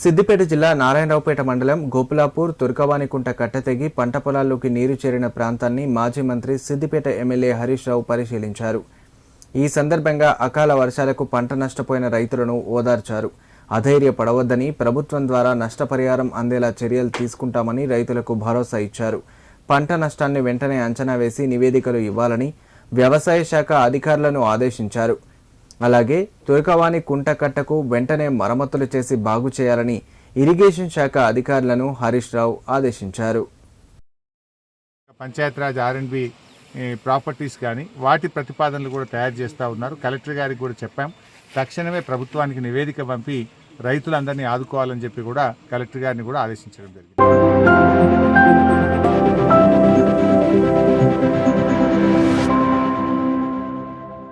సిద్దిపేట జిల్లా నారాయణరావుపేట మండలం గోపులాపూర్ తుర్కవాణికుంట కట్టతెగి పంట పొలాల్లోకి నీరు చేరిన ప్రాంతాన్ని మాజీ మంత్రి సిద్దిపేట ఎమ్మెల్యే హరీష్ రావు పరిశీలించారు. ఈ సందర్భంగా అకాల వర్షాలకు పంట నష్టపోయిన రైతులను ఓదార్చారు. అధైర్యపడవద్దని ప్రభుత్వం ద్వారా నష్టపరిహారం అందేలా చర్యలు తీసుకుంటామని రైతులకు భరోసా ఇచ్చారు. పంట నష్టాన్ని వెంటనే అంచనా వేసి నివేదికలు ఇవ్వాలని వ్యవసాయ శాఖ అధికారులను ఆదేశించారు. అలాగే తుర్కవాణి కుంటకట్టకు వెంటనే మరమ్మతులు చేసి బాగు చేయాలని ఇరిగేషన్ శాఖ అధికారులను హరీష్ రావు ఆదేశించారు. పంచాయతీరాజ్ ఆర్ఎండ్బి ప్రాపర్టీస్ కానీ వాటి ప్రతిపాదనలు కూడా తయారు చేస్తూ ఉన్నారు. కలెక్టర్ గారికి కూడా చెప్పాం. తక్షణమే ప్రభుత్వానికి నివేదిక పంపి రైతులందరినీ ఆదుకోవాలని చెప్పి కూడా కలెక్టర్ గారిని కూడా ఆదేశించడం జరిగింది.